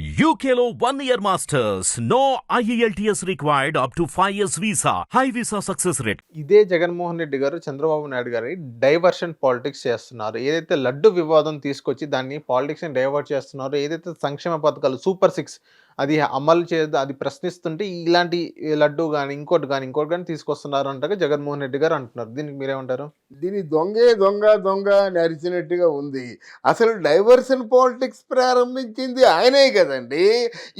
యూకేలో one year masters no IELTS required up to five years visa high visa success rate ఇదే జగన్మోహన్ రెడ్డి గారు చంద్రబాబు నాయుడు గారి diversion politics చేస్తున్నారు. ఏదైతే లడ్డు వివాదం తీసుకొచ్చి దాన్ని పాలిటిక్స్ డైవర్ట్ చేస్తున్నారో ఏదైతే సంక్షేమ పథకాలు సూపర్ సిక్స్ అది అమలు చే అది ప్రశ్నిస్తుంటే ఇలాంటి లడ్డు కానీ ఇంకోటి కానీ ఇంకోటి కానీ తీసుకొస్తున్నారు అంటగా జగన్మోహన్ రెడ్డి గారు అంటున్నారు. దీనికి మీరేమంటారు? దీని దొంగే దొంగ దొంగ అని అరిచినట్టుగా ఉంది. అసలు డైవర్షన్ పాలిటిక్స్ ప్రారంభించింది ఆయనే కదండి.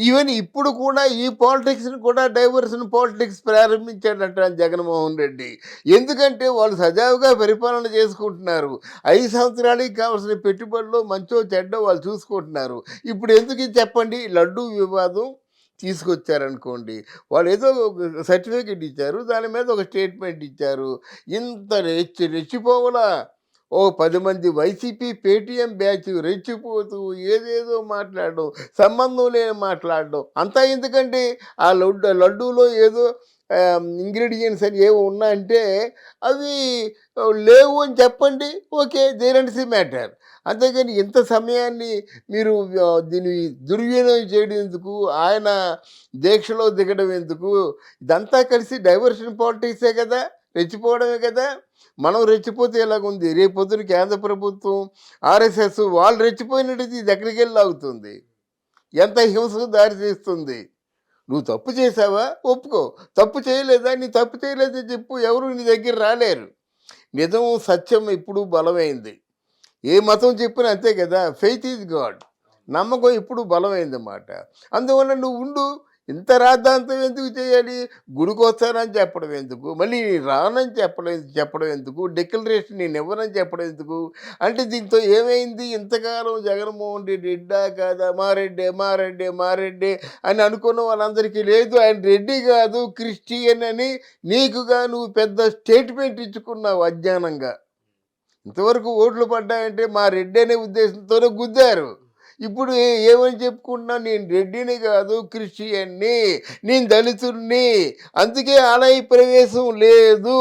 ఈవెన్ ఇప్పుడు కూడా ఈ పాలిటిక్స్ని కూడా డైవర్షన్ పాలిటిక్స్ ప్రారంభించాడంట జగన్మోహన్ రెడ్డి. ఎందుకంటే వాళ్ళు సజావుగా పరిపాలన చేసుకుంటున్నారు. ఐదు సంవత్సరాలకి కావాల్సిన పెట్టుబడులు మంచో చెడ్డో వాళ్ళు చూసుకుంటున్నారు. ఇప్పుడు ఎందుకు చెప్పండి? లడ్డు వివాదం తీసుకొచ్చారనుకోండి. వాళ్ళు ఏదో సర్టిఫికెట్ ఇచ్చారు దాని మీద ఒక స్టేట్మెంట్ ఇచ్చారు. ఇంత రెచ్చి రెచ్చిపోవలా. ఓ పది మంది వైసీపీ పేటీఎం బ్యాచ్ రెచ్చిపోతూ ఏదేదో మాట్లాడడం సంబంధం లేని మాట్లాడడం. అంతా ఎందుకంటే ఆ లడ్డు లడ్డూలో ఏదో ఇంగ్రీడియంట్స్ అని ఏవో ఉన్నాయంటే అవి లేవు అని చెప్పండి. ఓకే దేరంట్స్ మ్యాటర్. అంతేకాని ఇంత సమయాన్ని మీరు దీన్ని దుర్వినియోగం చేయడం ఎందుకు ఆయన దీక్షలో దిగడం ఎందుకు ఇదంతా కలిసి డైవర్షన్ పాలిటిక్సే కదా రెచ్చిపోవడమే కదా. మనం రెచ్చిపోతే ఎలాగుంది? రేపు పొద్దున కేంద్ర ప్రభుత్వం ఆర్ఎస్ఎస్ వాళ్ళు రెచ్చిపోయినట్టు ఇది ఎక్కడికి వెళ్ళి ఆగుతుంది ఎంత హింసకు దారి తీస్తుంది? నువ్వు తప్పు చేసావా ఒప్పుకో. తప్పు చేయలేదా? నీ తప్పు చేయలేదని చెప్పు. ఎవరు నీ దగ్గర రాలేరు. నిజం సత్యం ఇప్పుడు బలమైంది. ఏ మతం చెప్పినా అంతే కదా? ఫెయిత్ ఈజ్ గాడ్ నమ్మకం ఇప్పుడు బలమైంది అన్నమాట అందువల్ల నువ్వు ఉండు. ఇంత రాద్ధాంతం ఎందుకు చేయాలి? గుడికి వస్తానని చెప్పడం ఎందుకు? మళ్ళీ రానని చెప్పడం చెప్పడం ఎందుకు? డిక్లరేషన్ నేను ఇవ్వనని చెప్పడం ఎందుకు? అంటే దీంతో ఏమైంది? ఇంతకాలం జగన్మోహన్ రెడ్డి రెడ్డా కాదా? మారెడ్డి మారెడ్డి మారెడ్డి అని అనుకున్న వాళ్ళందరికీ లేదు. ఆయన రెడ్డి కాదు క్రిస్టియన్ అని నీకుగా నువ్వు పెద్ద స్టేట్మెంట్ ఇచ్చుకున్నావు అజ్ఞానంగా. ఇంతవరకు ఓట్లు పడ్డాయంటే మా రెడ్డి అనే ఉద్దేశంతోనే గుద్దారు. ఇప్పుడు ఏమని చెప్పుకుంటున్నా? నేను రెడ్డిని కాదు క్రిస్టియన్ని. నేను దళితుడిని అందుకే ఆలయ ప్రవేశం లేదు.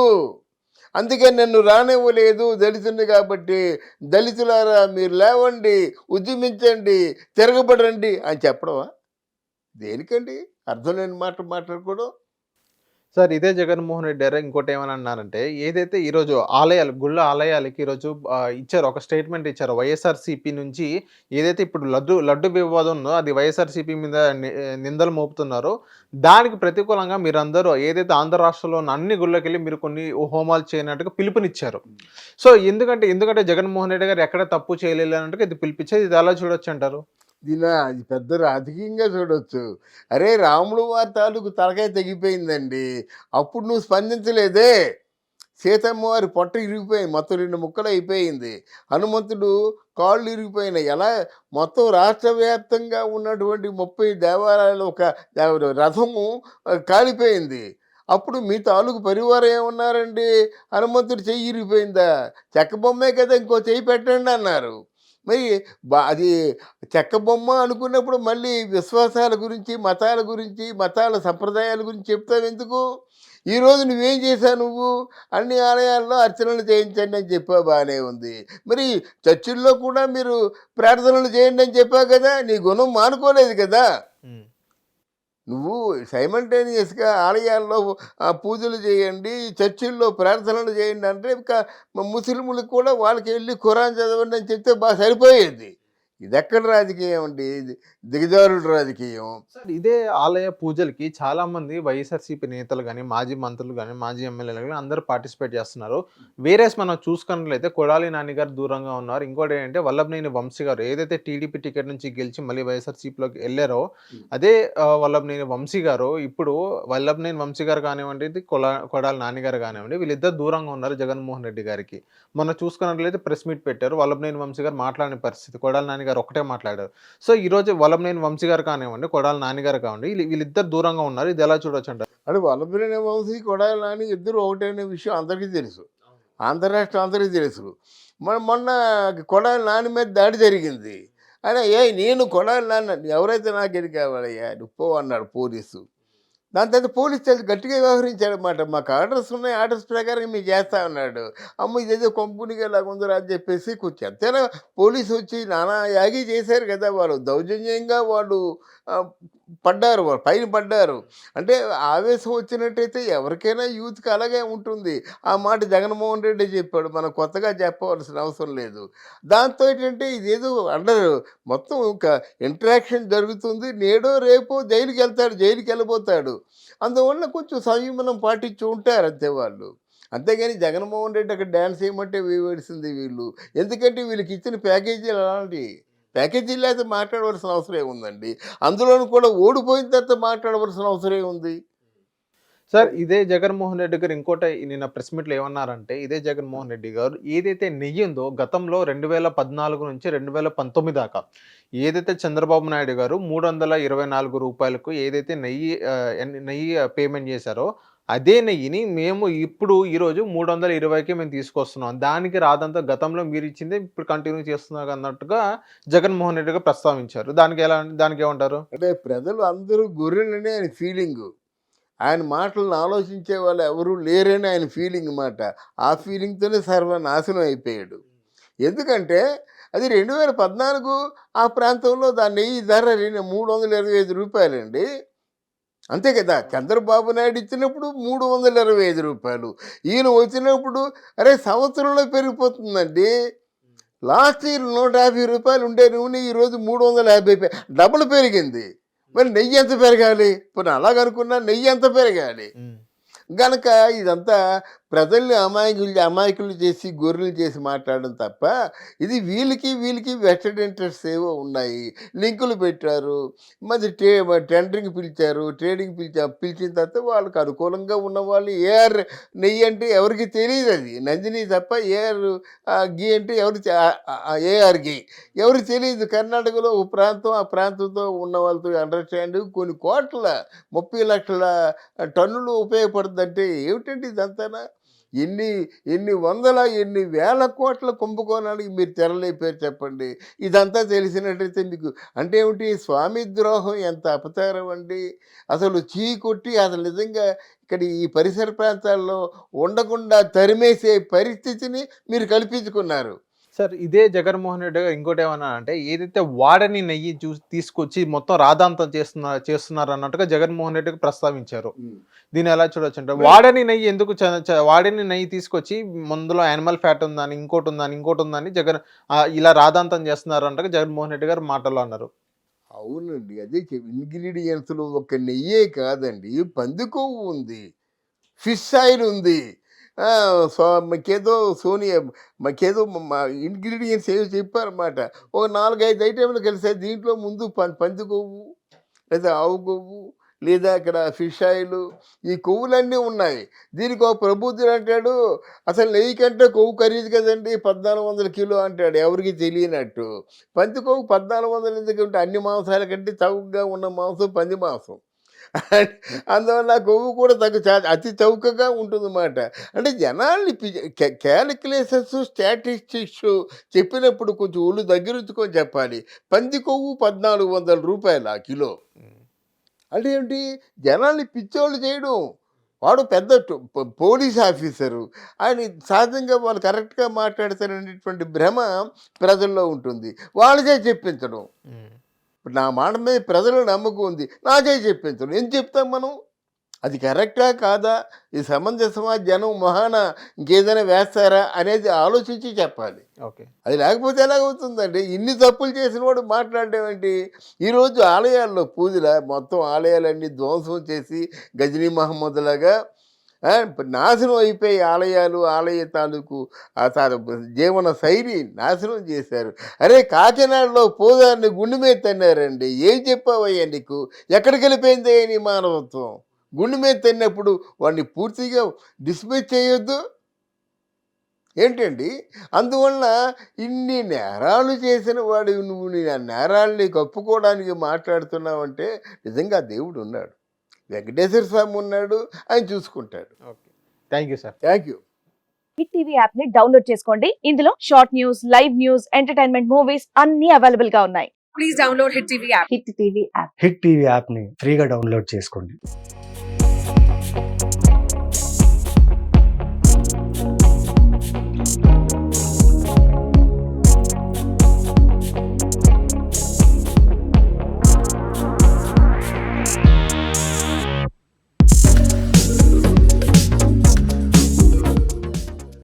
అందుకే నన్ను రానివ్వలేదు దళితుడిని కాబట్టి. దళితులారా మీరు లేవండి ఉద్యమించండి తిరగబడండి అని చెప్పడమా? దేనికండి? అర్థం లేని మాట మాట్లాడుకోవడం? సార్ ఇదే జగన్మోహన్ రెడ్డి గారు ఇంకోటి ఏమని అన్నారంటే ఏదైతే ఈరోజు ఆలయాలు గుళ్ళ ఆలయాలకి ఈరోజు ఇచ్చారు ఒక స్టేట్మెంట్ ఇచ్చారు వైఎస్ఆర్సీపీ నుంచి ఏదైతే ఇప్పుడు లడ్డు లడ్డు వివాదం ఉందో అది వైఎస్ఆర్సీపీ మీద ని- నిందలు మోపుతున్నారో. దానికి ప్రతికూలంగా మీరందరూ ఏదైతే ఆంధ్ర రాష్ట్రంలో ఉన్న అన్ని గుళ్ళకి వెళ్ళి మీరు కొన్ని హోమాలు చేయనట్టుగా పిలుపునిచ్చారు. సో ఎందుకంటే ఎందుకంటే జగన్మోహన్ రెడ్డి గారు ఎక్కడ తప్పు చేయలేదు అన్నట్టుగా ఇది పిలిపించేది ఇది ఎలా చూడొచ్చు అంటారు? దీని అది పెద్ద రాజకీయంగా చూడొచ్చు. అరే రాముడు వారి తాలూకు తలకాయ తెగిపోయిందండి. అప్పుడు నువ్వు స్పందించలేదే. సీతమ్మ వారి పొట్ట ఇరిగిపోయింది. మొత్తం రెండు ముక్కలు అయిపోయింది. హనుమంతుడు కాళ్ళు ఇరిగిపోయినాయి. ఎలా? మొత్తం రాష్ట్ర వ్యాప్తంగా ఉన్నటువంటి ముప్పై దేవాలయాలు ఒక దేవ- రథము కాలిపోయింది. అప్పుడు మీ తాలూకు పరివారం ఏమన్నారండి? హనుమంతుడు చెయ్యి ఇరిగిపోయిందా? చెక్క బొమ్మే కదా ఇంకో చెయ్యి పెట్టండి అన్నారు. మరి బా అది చెక్క బొమ్మ అనుకున్నప్పుడు మళ్ళీ విశ్వాసాల గురించి మతాల గురించి మతాల సంప్రదాయాల గురించి చెప్తావు ఎందుకు? ఈరోజు నువ్వేం చేశావు నువ్వు? అన్ని ఆలయాల్లో అర్చనలు చేయించండి అని చెప్పావు బాగానే ఉంది. మరి చర్చిల్లో కూడా మీరు ప్రార్థనలు చేయండి అని చెప్పావు కదా నీ గుణం మానుకోలేదు కదా. నువ్వు సైమల్టేనియస్గా ఆలయాల్లో ఆ, పూజలు చేయండి చర్చిల్లో ప్రార్థనలు చేయండి అంటే ఇంకా ముస్లింలకు కూడా వాళ్ళకి వెళ్ళి ఖురాన్ చదవండి అని చెప్తే బాగా సరిపోయేది. ఇది ఎక్కడ రాజకీయం అండి? ఇది దిగజారుడు రాజకీయం. సార్ ఇదే ఆలయ పూజలకి చాలా మంది వైఎస్ఆర్సీపీ నేతలు కానీ మాజీ మంత్రులు కానీ మాజీ ఎమ్మెల్యేలు కానీ అందరూ పార్టిసిపేట్ చేస్తున్నారు. వేరేస్ మనం చూసుకున్నట్లయితే కొడాలి నాని గారు దూరంగా ఉన్నారు. ఇంకోటి ఏంటంటే వల్లభనేని వంశీ గారు ఏదైతే టీడీపీ టికెట్ నుంచి గెలిచి మళ్ళీ వైఎస్ఆర్సీపీలోకి వెళ్ళారో అదే వల్లభనేని వంశీ గారు ఇప్పుడు వల్లభనేని వంశీ గారు కానివ్వండి కొలా కొడాలి నాని గారు కానివ్వండి వీళ్ళిద్దరు దూరంగా ఉన్నారు జగన్మోహన్ రెడ్డి గారికి. మొన్న చూసుకున్నట్లయితే ప్రెస్ మీట్ పెట్టారు. వల్లభనేని వంశీ గారు మాట్లాడిన పరిస్థితి కొడాలి నాని గారు ఒకటే మాట్లాడారు. సో ఈ రోజు వల్లభనేని వంశీ గారు కానివ్వండి కొడాల నాని గారు కానివ్వండి వీళ్ళిద్దరు దూరంగా ఉన్నారు. ఇది ఎలా చూడొచ్చు అంటారు అంటే వల్లభనేని వంశీ కొడాల నాని ఇద్దరు ఒకటే విషయం అందరికీ తెలుసు. ఆంధ్రరాష్ట్రం అందరికీ తెలుసు. మన మొన్న కొడాలి నాని మీద దాడి జరిగింది. అయినా ఏ నేను కొడాలి నాన్న ఎవరైతే నాకు ఎన్ని కావాలయ్యా నువ్వు పో అన్నాడు పోలీసు. దాని తర్వాత పోలీస్ చాలా గట్టిగా వ్యవహరించాడనమాట మాకు ఆర్డర్స్ ఉన్నాయి ఆర్డర్స్ ప్రకారం మీరు చేస్తా ఉన్నాడు అమ్మ ఇదేదో కంపెనీగా లాగుందరా అని చెప్పేసి కూర్చో. అంతేనా? పోలీసు వచ్చి నానా యాగి చేశారు కదా వాళ్ళు. దౌర్జన్యంగా వాళ్ళు పడ్డారు వాళ్ళు పైన పడ్డారు. అంటే ఆవేశం వచ్చినట్టయితే ఎవరికైనా యూత్కి అలాగే ఉంటుంది. ఆ మాట జగన్మోహన్ రెడ్డి చెప్పాడు. మనం కొత్తగా చెప్పవలసిన అవసరం లేదు. దాంతో ఏంటంటే ఇదేదో అండర్ మొత్తం ఒక ఇంటరాక్షన్ జరుగుతుంది. నేడో రేపో జైలుకి వెళ్తాడు జైలుకి వెళ్ళిపోతాడు. అందువల్ల కొంచెం సంయమనం పాటించి ఉంటారు అంతే వాళ్ళు. అంతేగాని జగన్మోహన్ రెడ్డి అక్కడ డ్యాన్స్ చేయమంటే వేయవలసింది వీళ్ళు. ఎందుకంటే వీళ్ళకి ఇచ్చిన ప్యాకేజీలు అలాంటి ప్యాకేజీలు అయితే మాట్లాడవలసిన అవసరం ఏముందండి? అందులోనూ కూడా ఓడిపోయిన తర్వాత మాట్లాడవలసిన అవసరం ఏముంది? సార్ ఇదే జగన్మోహన్ రెడ్డి గారు ఇంకోటి నిన్న ప్రెస్ మీట్లో ఏమన్నారంటే ఇదే జగన్మోహన్ రెడ్డి గారు ఏదైతే నెయ్యి ఉందో గతంలో రెండు వేల పద్నాలుగు నుంచి రెండు వేల పంతొమ్మిది దాకా ఏదైతే చంద్రబాబు నాయుడు గారు మూడు వందల ఇరవై నాలుగు రూపాయలకు ఏదైతే నెయ్యి నెయ్యి పేమెంట్ చేశారో అదే నెయ్యిని మేము ఇప్పుడు ఈరోజు మూడు వందల ఇరవైకి మేము తీసుకొస్తున్నాం. దానికి రాదంతా గతంలో మీరు ఇచ్చిందే ఇప్పుడు కంటిన్యూ చేస్తున్నారు అన్నట్టుగా జగన్మోహన్ రెడ్డిగా ప్రస్తావించారు. దానికి ఎలా దానికి ఏమంటారు? అంటే ప్రజలు అందరూ గొర్రెలనే ఆయన ఫీలింగ్ ఆయన మాటలను ఆలోచించే వాళ్ళు ఎవరూ లేరని ఆయన ఫీలింగ్ మాట. ఆ ఫీలింగ్తోనే సర్వనాశనం అయిపోయాడు. ఎందుకంటే అది రెండు వేల పద్నాలుగు ఆ ప్రాంతంలో దాని నెయ్యి ధర మూడు వందల ఇరవై ఐదు రూపాయలండి. అంతే కదా. చంద్రబాబు నాయుడు ఇచ్చినప్పుడు మూడు వందల ఇరవై ఐదు రూపాయలు. ఈయన వచ్చినప్పుడు అరే సంవత్సరంలో పెరిగిపోతుందండి. లాస్ట్ ఇయర్ నూట యాభై రూపాయలు ఉండే నూనె ఈరోజు మూడు వందల యాభై డబుల్ పెరిగింది. మరి నెయ్యి ఎంత పెరగాలి? ఇప్పుడు అలాగనుకున్నా నెయ్యి ఎంత పెరగాలి? గనక ఇదంతా ప్రజల్ని అమాయకులు అమాయకులు చేసి గొర్రెలు చేసి మాట్లాడడం తప్ప ఇది వీళ్ళకి వీళ్ళకి వెస్టెడ్ ఇంట్రెస్ట్ ఏవో ఉన్నాయి. లింకులు పెట్టారు. మరి టే టెండరింగ్ పిలిచారు. ట్రేడింగ్ పిలిచా పిలిచిన తర్వాత వాళ్ళకి అనుకూలంగా ఉన్న వాళ్ళు ఏఆర్ నెయ్యి అంటే ఎవరికి తెలియదు అది. నందిని తప్ప ఏఆర్ గీ అంటే ఎవరు ఏఆర్ గీ. ఎవరికి తెలియదు. కర్ణాటకలో ఒక ప్రాంతం ఆ ప్రాంతంతో ఉన్న వాళ్ళతో అండర్స్టాండింగ్ కొన్ని కోట్ల ముప్పై లక్షల టన్నులు ఉపయోగపడుతుందంటే ఏమిటంటే ఇదంతానా? ఎన్ని ఎన్ని వందల ఎన్ని వేల కోట్ల కుంభకోణానికి మీరు తెరలేపారు చెప్పండి. ఇదంతా తెలిసినట్టయితే మీకు అంటే ఏమిటి? స్వామి ద్రోహం ఎంత అపచారం అండి? అసలు చీ కొట్టి అసలు నిజంగా ఇక్కడ ఈ పరిసర ప్రాంతాల్లో ఉండకుండా తరిమేసే పరిస్థితిని మీరు కల్పించుకున్నారు. సార్ ఇదే జగన్మోహన్ రెడ్డి గారు ఇంకోటి ఏమన్నా అంటే ఏదైతే వాడని నెయ్యి చూ తీసుకొచ్చి మొత్తం రాధాంతం చేస్తున్నారు చేస్తున్నారు అన్నట్టుగా జగన్మోహన్ రెడ్డి గారు ప్రస్తావించారు దీన్ని ఎలా చూడొచ్చు అంటే వాడని నెయ్యి ఎందుకు వాడని నెయ్యి తీసుకొచ్చి ముందులో యానిమల్ ఫ్యాట్ ఉందని ఇంకోటి ఉందని ఇంకోటి ఉందని జగన్ ఇలా రాధాంతం చేస్తున్నారు అంటే జగన్మోహన్ రెడ్డి గారు మాటల్లో అన్నారు. అవునండి అదే ఇంగ్రీడియంట్స్లో ఒక నెయ్యే కాదండి పంది కొవ్వు ఉంది ఫిష్ ఆయిల్ ఉంది సో మాకేదో సోనియా మాకేదో ఇంగ్రీడియంట్స్ ఏవో చెప్పారన్నమాట. ఓ నాలుగైదు ఐటెంలు కలిసాయి. దీంట్లో ముందు పం పంది కొవ్వు లేదా ఆవు కొవ్వు లేదా అక్కడ ఫిష్ ఆయిల్ ఈ కొవ్వులన్నీ ఉన్నాయి. దీనికి ఒక ప్రభుత్వం అంటాడు అసలు నెయ్యి కంటే కొవ్వు ఖరీదు కదండి పద్నాలుగు వందల కిలో అంటాడు. ఎవరికి తెలియనట్టు. పంది కొవ్వు పద్నాలుగు వందలు ఎందుకంటే అన్ని మాంసాల కంటే చౌకగా ఉన్న మాంసం పంది మాంసం. అందువల్ల కొవ్వు కూడా తగ్గు చా- అతి చౌకగా ఉంటుందన్నమాట. అంటే జనాల్ని క్యాలిక్యులేషన్స్ స్టాటిస్టిక్స్ చెప్పినప్పుడు కొంచెం ఒళ్ళు దగ్గరుంచుకొని చెప్పాలి. పంది కొవ్వు పద్నాలుగు వందల రూపాయలు ఆ కిలో. అంటే ఏంటి? జనాల్ని పిచ్చోళ్ళు చేయడం. వాడు పెద్ద పో- పోలీస్ ఆఫీసరు. ఆయన సహజంగా వాళ్ళు కరెక్ట్గా మాట్లాడతారనేటువంటి భ్రమ ప్రజల్లో ఉంటుంది. వాళ్ళకే చెప్పించడం. ఇప్పుడు నా మాట మీద ప్రజల నమ్మకం ఉంది. నాకే చెప్పించడం. ఏం చెప్తాం మనం? అది కరెక్టా కాదా? ఇది సమంజసమా? జనం మొహాన ఇంకేదైనా వేస్తారా? అనేది ఆలోచించి చెప్పాలి. ఓకే. అది లేకపోతే ఎలాగవుతుందండి? ఇన్ని తప్పులు చేసిన వాడు మాట్లాడడం ఏంటి? ఈరోజు ఆలయాల్లో పూజల మొత్తం ఆలయాలన్నీ ధ్వంసం చేసి గజనీ మహమ్మద్లాగా ఆ, నాశనం అయిపోయి ఆలయాలు ఆలయ తాలూకు ఆ జీవన శైలి నాశనం చేశారు. అరే కాకినాడలో పోదాన్ని గుండె మీద తన్నారండి. ఏం చెప్పావయ్యా నీకు? ఎక్కడికి వెళ్ళిపోయింది నీ మానవత్వం? గుండె మీద తన్నప్పుడు వాడిని పూర్తిగా డిస్మిస్ చేయొద్దు. ఏంటండి? అందువల్ల ఇన్ని నేరాలు చేసిన వాడు నువ్వు నీ ఆ నేరాల్ని కప్పుకోవడానికి మాట్లాడుతున్నావంటే నిజంగా దేవుడు ఉన్నాడు. వెంకటేశ్వర స్వామి ఉన్నాడు ఆయన చూసుకుంటాడు. Okay. Thank you sir. Thank you. Hit TV యాప్ని డౌన్లోడ్ చేసుకోండి. ఇందులో short news live news entertainment movies అన్ని అవైలబుల్గా ఉన్నాయి. Please download Hit TV app. Hit TV app hit TV యాప్ని ఫ్రీగా డౌన్లోడ్ చేసుకోండి.